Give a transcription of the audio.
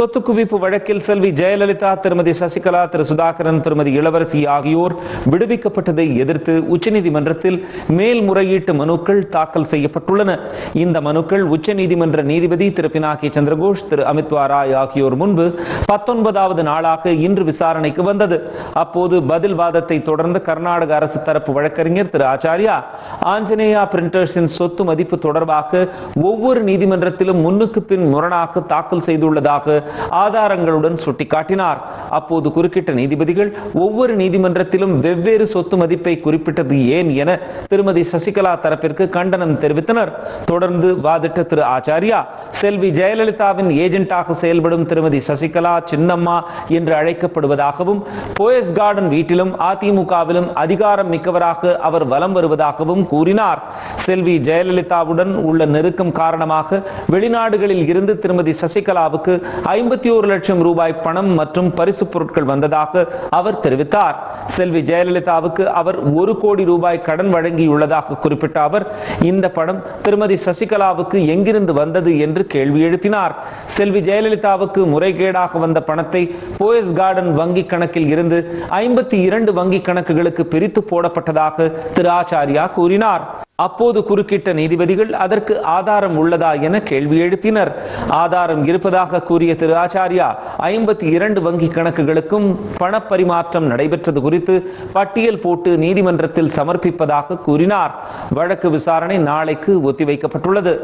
சொத்து குவிப்பு வழக்கில் செல்வி ஜெயலலிதா திருமதி சசிகலா திரு சுதாகரன் திருமதி இளவரசி ஆகியோர் விடுவிக்கப்பட்டதை எதிர்த்து உச்சநீதிமன்றத்தில் மேல்முறையீட்டு மனுக்கள் தாக்கல் செய்யப்பட்டுள்ளன. இந்த மனுக்கள் உச்சநீதிமன்ற நீதிபதி திரு பினாகி சந்திரகோஷ் திரு அமித்வா ராய் ஆகியோர் முன்பு பத்தொன்பதாவது நாளாக இன்று விசாரணைக்கு வந்தது. அப்போது பதில் வாதத்தை தொடர்ந்து கர்நாடக அரசு தரப்பு வழக்கறிஞர் திரு ஆச்சாரியா ஆஞ்சநேயா பிரிண்டர்ஸின் சொத்து மதிப்பு தொடர்பாக ஒவ்வொரு நீதிமன்றத்திலும் முன்னுக்கு பின் முரணாக தாக்கல் செய்துள்ளதாக ஆதாரங்களுடன் சுட்டிக்காட்டினார். அப்போது குறுக்கிட்ட நீதிபதிகள் ஒவ்வொரு நீதிமன்றத்திலும் வெவ்வேறு சொத்து மதிப்பை குறிப்பிட்டது ஏன் என திருமதி சசிகலா தரப்பிற்கு கண்டனம் தெரிவித்தனர். தொடர்ந்து வாதிட்ட திரு ஆச்சாரியா செல்வி ஜெயலலிதாவின் ஏஜென்டாக செயல்படும் திருமதி சசிகலா சின்னம்மா என்று அழைக்கப்படுவதாகவும் போயஸ் கார்டன் வீட்டிலும் அதிமுகவிலும் அதிகாரம் மிக்கவராக அவர் வலம் வருவதாகவும் கூறினார். செல்வி ஜெயலலிதாவுடன் உள்ள நெருக்கம் காரணமாக வெளிநாடுகளில் இருந்து திருமதி சசிகலாவுக்கு ஐம்பத்தி ஒரு லட்சம் ரூபாய் பணம் மற்றும் பரிசு பொருட்கள் வந்ததாக அவர் தெரிவித்தார். செல்வி ஜெயலலிதாவுக்கு அவர் ஒரு கோடி ரூபாய் கடன் வழங்கியுள்ளதாக குறிப்பிட்ட அவர் இந்த பணம் திருமதி சசிகலாவுக்கு எங்கிருந்து வந்தது என்று கேள்வி எழுப்பினார். செல்வி ஜெயலலிதாவுக்கு முறைகேடாக வந்த பணத்தை போயஸ் கார்டன் வங்கி கணக்கில் இருந்து ஐம்பத்தி இரண்டு வங்கி கணக்குகளுக்கு பிரித்து போடப்பட்டதாக திரு ஆச்சாரியா கூறினார். அப்போது குறுக்கிட்ட நீதிபதிகள் அதற்கு ஆதாரம் உள்ளதா என கேள்வி எழுப்பினர். ஆதாரம் இருப்பதாக கூறிய திரு ஆச்சாரியா ஐம்பத்தி இரண்டு வங்கி கணக்குகளுக்கும் பணப்பரிமாற்றம் நடைபெற்றது குறித்து பட்டியல் போட்டு நீதிமன்றத்தில் சமர்ப்பிப்பதாக கூறினார். வழக்கு விசாரணை நாளைக்கு ஒத்திவைக்கப்பட்டுள்ளது.